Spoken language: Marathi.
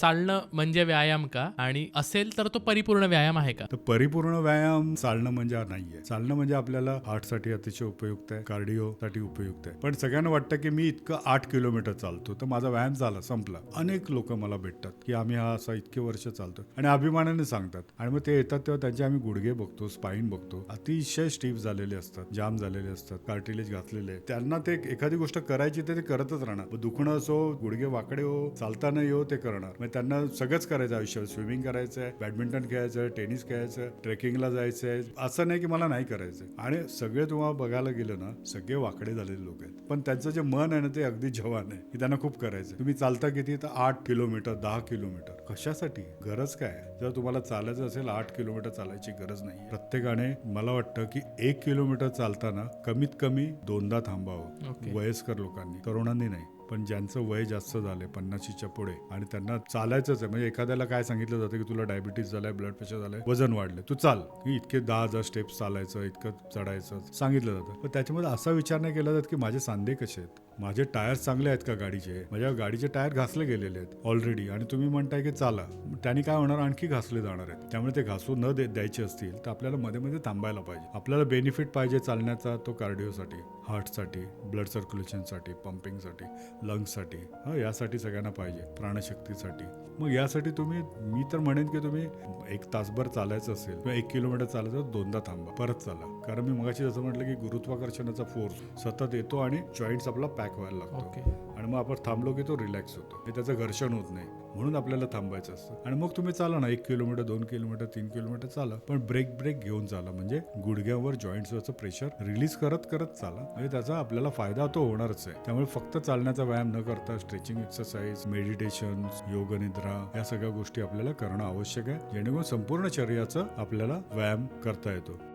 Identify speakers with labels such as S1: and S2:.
S1: चालणं म्हणजे व्यायाम का? आणि असेल तर तो परिपूर्ण व्यायाम आहे का?
S2: तर परिपूर्ण व्यायाम चालणं म्हणजे नाहीये. चालणं म्हणजे आपल्याला हार्टसाठी अतिशय उपयुक्त आहे कार्डिओसाठी उपयुक्त आहे. पण सगळ्यांना वाटतं की मी इतकं आठ किलोमीटर चालतो तर माझा व्यायाम झाला संपला. अनेक लोक मला भेटतात की आम्ही हा असा इतके वर्ष चालतो. आणि अभिमानाने सांगतात. आणि मग ते येतात तेव्हा त्यांचे आम्ही गुडघे बघतो स्पाईन बघतो. अतिशय स्टीफ झालेले असतात जाम झालेले असतात कार्टिलेज घातलेले त्यांना ते एखादी गोष्ट करायची तर ते करतच राहणार. दुखणं असो गुडघे वाकडे हो चालताना येऊ हो, ते करणार. मग त्यांना सगळंच करायचं आयुष्यात स्विमिंग करायचं आहे बॅडमिंटन खेळायचं टेनिस खेळायचं ट्रेकिंगला जायचं आहे असं नाही की मला नाही करायचं आणि सगळे तुम्हाला बघायला गेलं ना सगळे वाकडे झालेले लोक आहेत. पण त्यांचं जे मन आहे ना ते अगदी जवान आहे. की त्यांना खूप करायचं तुम्ही चालता किती? तर आठ किलोमीटर दहा किलोमीटर. कशासाठी? गरज काय? जर तुम्हाला चालायचं असेल आठ किलोमीटर चालायची गरज नाही प्रत्येकाने मला वाटतं की एक किलोमीटर चालताना कमीत कमी दोनदा थांबावं. वयस्कर लोकांनी तरुणांनी नाही. पण ज्यांचं वय जास्त झालंय पन्नाशीच्या पुढे आणि त्यांना चालायचंच आहे. म्हणजे एखाद्याला काय सांगितलं जातं की तुला डायबिटीस झालाय ब्लड प्रेशर झालंय वजन वाढलं तू चाल. की इतके दहा हजार स्टेप्स चालायचं इतकं चढायचं सांगितलं जातं. पण त्याच्यामध्ये असा विचार नाही केला जात की माझे सांधे कसे आहेत? माझे टायर चांगले आहेत का गाडीचे? माझ्या गाडीचे टायर घासले गेलेले आहेत ऑलरेडी आणि तुम्ही म्हणताय की चाला. त्याने काय होणार? आणखी घासले जाणार आहेत. त्यामुळे ते घासू न दे द्यायचे असतील तर आपल्याला मध्ये मध्ये थांबायला पाहिजे. आपल्याला बेनिफिट पाहिजे चालण्याचा तो कार्डिओसाठी हार्टसाठी ब्लड सर्क्युलेशनसाठी पंपिंगसाठी लंग्ससाठी हा यासाठी सगळ्यांना पाहिजे. प्राणशक्तीसाठी. मग यासाठी तुम्ही मी तर म्हणेन की तुम्ही एक तासभर चालायचं असेल किंवा एक किलोमीटर चालायचं दोनदा थांबा. परत चाला. कारण मी मगाशी जसं म्हटलं की गुरुत्वाकर्षणाचा फोर्स सतत येतो आणि जॉईंट्स आपला पॅक व्हायला लागतो. आणि मग आपण थांबलो की तो रिलॅक्स होतो. हे त्याचं घर्षण होत नाही. म्हणून आपल्याला थांबायचं असतं. आणि मग तुम्ही चाला ना एक किलोमीटर दोन किलोमीटर तीन किलोमीटर चाला. पण ब्रेक ब्रेक घेऊन चाला. म्हणजे गुडघ्यावर जॉईंट्सवरचं प्रेशर रिलीज करत करत चाला. म्हणजे त्याचा आपल्याला फायदा तो होणारच आहे. त्यामुळे फक्त चालण्याचा व्यायाम न करता स्ट्रेचिंग एक्सरसाइज मेडिटेशन योग निद्रा या सगळ्या गोष्टी आपल्याला करणं आवश्यक आहे. जेणेकरून संपूर्ण शरीराचा आपल्याला व्यायाम करता येतो.